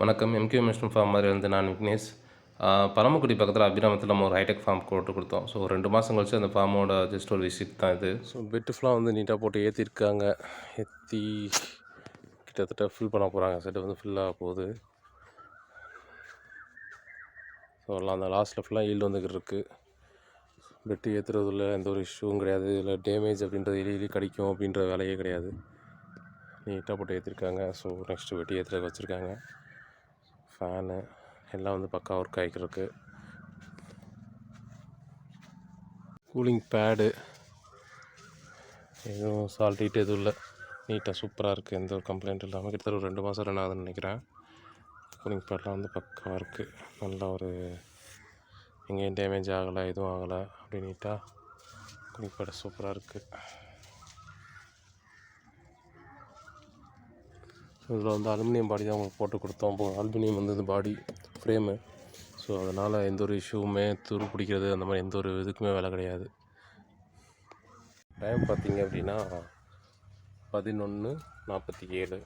வணக்கம். MK mission form மாதிரி வந்து நான் விக்னேஷ். பரமக்குடி பக்கத்தில் அபிராமத்தில் நம்ம ஒரு ஹைடெக் ஃபார்ம் போட்டு கொடுத்தோம். ஸோ ரெண்டு மாதம் கழிச்சு அந்த ஃபார்மோட ஜஸ்ட் ஒரு விசிட் தான் இது. ஸோ பெட்டு ஃபுல்லாக வந்து நீட்டாக போட்டு ஏற்றிருக்காங்க ஏற்றி கிட்டத்தட்ட ஃபில் பண்ண போகிறாங்க செட்டு வந்து ஃபில்லாக போகுது. ஸோ எல்லாம் அந்த லாஸ்ட்டில் ஃபுல்லாக ஈல்டு வந்துக்கிட்டு இருக்குது பெட்டு ஏற்றுறதுல எந்த ஒரு இஷ்யூவும் கிடையாது. இதில் டேமேஜ் அப்படின்றது எலி எலி கிடைக்கும் அப்படின்ற வேலையே கிடையாது. நீட்டாக போட்டு ஏற்றிருக்காங்க ஸோ நெக்ஸ்ட்டு வெட்டி ஏற்றுறதுக்கு வச்சுருக்காங்க. ஃபேனு எல்லாம் வந்து பக்கா ஒர்க் ஆகிக்கிருக்கு கூலிங் பேடு எதுவும் சால்ட்டிட்டு எதுவும் இல்லை. நீட்டாக சூப்பராக இருக்குது எந்த ஒரு கம்ப்ளைண்ட் இல்லாமல் கிட்டத்தட்ட ஒரு ரெண்டு மாதம் ரன் ஆகுதுன்னு நினைக்கிறேன். கூலிங் பேட்லாம் வந்து பக்காவாக இருக்குது நல்லா ஒரு எங்கேயும் டேமேஜ் ஆகலை எதுவும் ஆகலை. அப்படி நீட்டாக கூலிங் பேட் சூப்பராக இருக்குது இதில் வந்து அலுமினியம் பாடி தான் உங்களுக்கு போட்டு கொடுத்தோம். இப்போ அலுமினியம் வந்து இந்த பாடி ஃப்ரேமு ஸோ அதனால் எந்த ஒரு இஷ்யூவுமே துரு பிடிக்கிறது அந்த மாதிரி எந்த ஒரு இதுக்குமே வேலை கிடையாது. டைம் பார்த்தீங்க அப்படின்னா பதினொன்று நாற்பத்தி ஏழு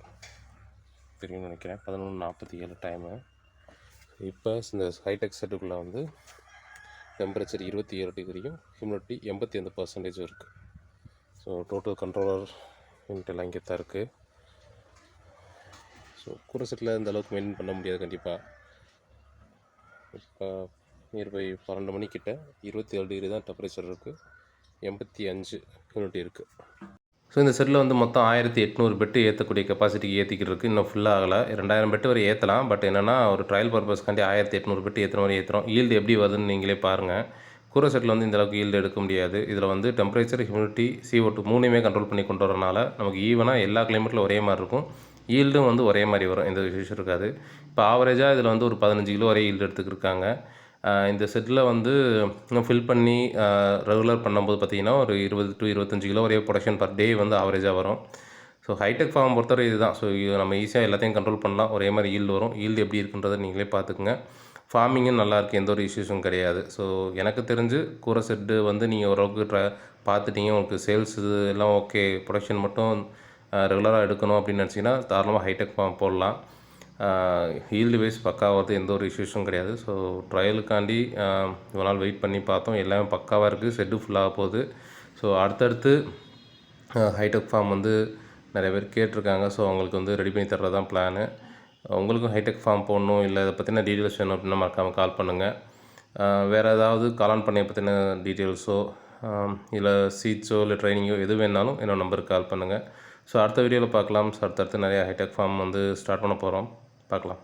தெரியும்னு நினைக்கிறேன். பதினொன்று நாற்பத்தி ஏழு டைமு இப்போ இந்த ஹைடெக் செட்டுக்குள்ளே வந்து டெம்பரேச்சர் இருபத்தி ஏழு டிகிரியும் ஹியூமிடிட்டி எண்பத்தி ஐந்து பர்சன்டேஜும் இருக்குது ஸோ டோட்டல் கண்ட்ரோலர் யூனிட் எல்லாம் இங்கே தான் இருக்குது ஸோ கூரை செட்டில் இந்த அளவுக்கு மெயின்டைன் பண்ண முடியாது கண்டிப்பாக இப்போ நியர்பை பன்னெண்டு மணிக்கிட்ட இருபத்தி ஏழு டிகிரி தான் டெம்பரேச்சர் இருக்குது எண்பத்தி அஞ்சு யூனிட் இருக்குது ஸோ இந்த செட்டில் வந்து மொத்தம் ஆயிரத்தி எட்நூறு பெட்டு ஏற்றக்கூடிய கெப்பாசிட்டிக்கு ஏற்றிக்கிட்டு இருக்குது இன்னும் ஃபுல்லாக ஆகலை. ரெண்டாயிரம் பெட்டு வரை ஏற்றலாம் பட் என்னென்னா ஒரு ட்ரையல் பர்பஸ்க்காண்டி ஆயிரத்தி எட்நூறு பெட்டு ஏற்றுற மாதிரி ஏற்றுறோம் ஈல்டு எப்படி வருதுன்னு நீங்களே பாருங்கள் கூரை செட்டில் வந்து இந்தளவுக்கு ஈல்டு எடுக்க முடியாது. இதில் வந்து டெம்பரேச்சர் ஹியூமிடிட்டி சிஓ டூ மூணுமே கண்ட்ரோல் பண்ணி கொண்டு வரனால நமக்கு ஈவனாக எல்லா கிளைமேட்டில் ஒரே மாதிரி இருக்கும். ஈல்டும் வந்து ஒரே மாதிரி வரும். எந்த விஷயம் இருக்காது. இப்போ ஆவரேஜாக இதில் வந்து ஒரு பதினஞ்சு கிலோ வரை ஈல்டு எடுத்துக்கிருக்காங்க. இந்த செட்டில் வந்து இன்னும் ஃபில் பண்ணி ரெகுலர் பண்ணும்போது பார்த்தீங்கன்னா ஒரு இருபது டு இருபத்தஞ்சு கிலோ வரைய ப்ரொடக்ஷன் பர் டே வந்து ஆவரேஜாக வரும். ஸோ ஹைடெக் ஃபார்ம் பொறுத்தவரை இதுதான். ஸோ இது நம்ம ஈஸியாக எல்லாத்தையும் கண்ட்ரோல் பண்ணலாம் ஒரே மாதிரி ஈல்டு வரும். ஈல்டு எப்படி இருக்குன்றதை நீங்களே பார்த்துக்குங்க ஃபார்மிங்கும் நல்லாயிருக்கு எந்த ஒரு இஷ்யூஸும் கிடையாது. ஸோ எனக்கு தெரிஞ்சு கூரை செட்டு வந்து நீங்கள் ஓரளவுக்கு ட்ரை பார்த்துட்டீங்க உங்களுக்கு சேல்ஸ் இது எல்லாம் ஓகே ப்ரொடக்ஷன் மட்டும் ரெகுலராக எடுக்கணும் அப்படின்னு நினச்சிங்கன்னா தாராளமாக ஹைடெக் ஃபார்ம் போடலாம். ஹீல்டு வைஸ் பக்காவது எந்த ஒரு இஷ்யூஸும் கிடையாது. ஸோ ட்ரையலுக்காண்டி இவ்வளோ நாள் வெயிட் பண்ணி பார்த்தோம். எல்லாமே பக்காவாக இருக்குது செட்டு ஃபுல்லாக போகுது. ஸோ அடுத்தடுத்து ஹைடெக் ஃபார்ம் வந்து நிறைய பேர் கேட்டிருக்காங்க. ஸோ அவங்களுக்கு வந்து ரெடி பண்ணி தர்றது தான் பிளானு உங்களுக்கும் ஹைடெக் ஃபார்ம் போடணும். இல்லை இதை பற்றின டீட்டெயில்ஸ் வேணும் அப்படின்னா மறக்காமல் கால் பண்ணுங்கள் வேறு ஏதாவது காலான் பண்ணையை பற்றின டீட்டெயில்ஸோ இல்லை சீட்ஸோ இல்லை ட்ரைனிங்கோ எது வேணாலும் என்னோட நம்பருக்கு கால் பண்ணுங்கள் ஸோ அடுத்த வீடியோவில் பார்க்கலாம். ஸோ அடுத்தடுத்து நிறையா ஹைடெக் ஃபார்ம் வந்து ஸ்டார்ட் பண்ண போகிறோம் பார்க்கலாம்.